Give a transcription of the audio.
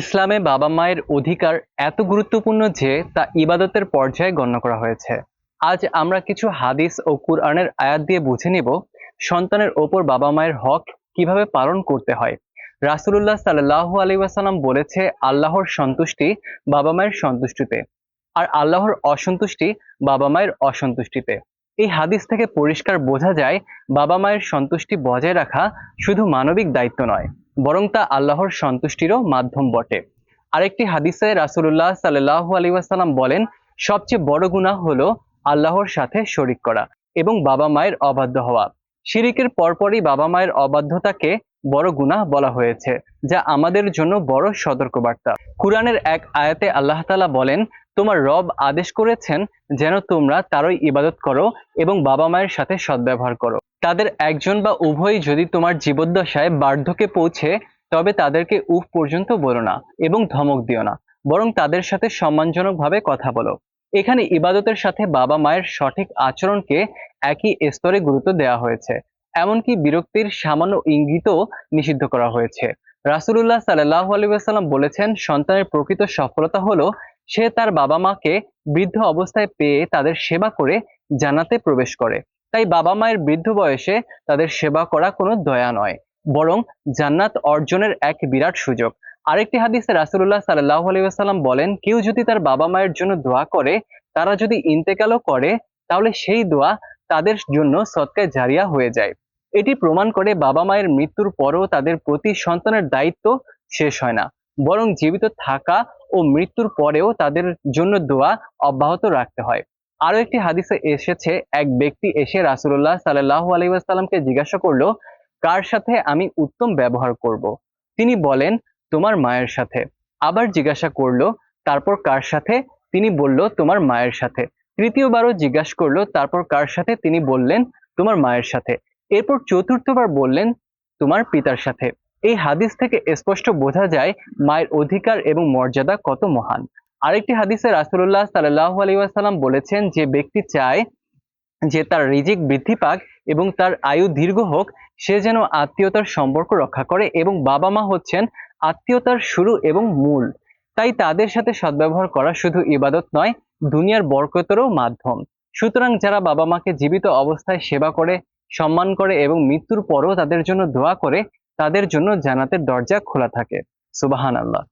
ইসলামে বাবা মায়ের অধিকার এত গুরুত্বপূর্ণ যে তা ইবাদতের পর্যায়ে গণ্য করা হয়েছে। আজ আমরা কিছু হাদিস ও কুরআনের আয়াত দিয়ে বুঝে নেব সন্তানের ওপর বাবা মায়ের হক কীভাবে পালন করতে হয়। রাসূলুল্লাহ সাল্লাল্লাহু আলাইহি ওয়াসাল্লাম বলেছে, আল্লাহর সন্তুষ্টি বাবা মায়ের সন্তুষ্টিতে, আর আল্লাহর অসন্তুষ্টি বাবা মায়ের অসন্তুষ্টিতে। এই হাদিস থেকে পরিষ্কার বোঝা যায়, বাবা মায়ের সন্তুষ্টি বজায় রাখা শুধু মানবিক দায়িত্ব নয়। বরং তা আল্লাহর সন্তুষ্টিরও মাধ্যম বটে। আরেকটি হাদিসে রাসূলুল্লাহ সাল্লাল্লাহু আলাইহি ওয়াসাল্লাম বলেন, সবচেয়ে বড় গুনাহ হলো আল্লাহর সাথে শরিক করা এবং বাবা মায়ের অবাধ্য হওয়া। শিরিকের পরপরই বাবা মায়ের অবাধ্যতাকে বড় গুনাহ বলা হয়েছে, যা আমাদের জন্য বড় সতর্কবার্তা। কুরআনের এক আয়াতে আল্লাহ তালা বলেন, তোমার রব আদেশ করেছেন যেন তোমরা তারই ইবাদত করো এবং বাবা মায়ের সাথে সদ্ব্যবহার করো। তাদের একজন বা উভয়ই যদি তোমার জীবদ্দশায় বার্ধক্যে পৌঁছে, তবে তাদেরকে উফ পর্যন্ত বলো না এবং ধমক দিও না, বরং তাদের সাথে সম্মানজনকভাবে কথা বলো। এখানে ইবাদতের সাথে বাবা মায়ের সঠিক আচরণকে একই স্তরে গুরুত্ব দেওয়া হয়েছে, এমনকি বিরক্তির সামান্য ইঙ্গিতও নিষিদ্ধ করা হয়েছে। রাসূলুল্লাহ সাল্লাল্লাহু আলাইহি ওয়াসাল্লাম বলেছেন, সন্তানের প্রকৃত সফলতা হলো সে তার বাবা মাকে বৃদ্ধ অবস্থায় পেয়ে তাদের সেবা করে জানাতে প্রবেশ করে। তাই বাবা মায়ের বৃদ্ধ বয়সে তাদের সেবা করা কোনো দয়া নয়, বরং জান্নাত অর্জনের এক বিরাট সুযোগ। আরেকটি হাদিসে রাসুল্লাহ সাল্লাল্লাহু আলাইহি বলেন, কেউ যদি তার বাবা মায়ের জন্য দোয়া করে, তারা যদি ইন্তেকালও করে, তাহলে সেই দোয়া তাদের জন্য সৎকায় জারিয়া হয়ে যায়। এটি প্রমাণ করে বাবা মায়ের মৃত্যুর পরও তাদের প্রতি সন্তানের দায়িত্ব শেষ হয় না, বরং জীবিত থাকা ও মৃত্যুর পরেও তাদের জন্য দোয়া অব্যাহত রাখতে হয়। আরও একটি হাদিসে এসেছে, এক ব্যক্তি এসে রাসূলুল্লাহ সাল্লাল্লাহু আলাইহি জিজ্ঞাসা করল, কার সাথে আমি উত্তম ব্যবহার করব? তিনি বলেন, তোমার মায়ের সাথে। আবার জিজ্ঞাসা করল, তারপর কার সাথে? তিনি বলল, তোমার মায়ের সাথে। তৃতীয়বারও জিজ্ঞাসা করল, তারপর কার সাথে? তিনি বললেন, তোমার মায়ের সাথে। এরপর চতুর্থবার বললেন, তোমার পিতার সাথে। এই হাদিস থেকে স্পষ্ট বোঝা যায়, মায়ের অধিকার এবং মর্যাদা কত মহান। আরেকটি হাদিসে রাসূলুল্লাহ সাল্লাল্লাহু আলাইহি ওয়াসাল্লাম বলেছেন যে ব্যক্তি চায় যে তার রিজিক বৃদ্ধি পাক এবং তার আয়ু দীর্ঘ হোক, সে যেন আত্মীয়তার সম্পর্ক রক্ষা করে এবং বাবা মা হচ্ছেন আত্মীয়তার শুরু এবং মূল। তাই তাদের সাথে সদ্ব্যবহার করা শুধু ইবাদত নয়, দুনিয়ার বরকতেরও মাধ্যম। সুতরাং যারা বাবা মাকে জীবিত অবস্থায় সেবা করে, সম্মান করে এবং মৃত্যুর পরও তাদের জন্য দোয়া করে, তাদের জন্য জান্নাতের দরজা খোলা থাকে। সুবাহান আল্লাহ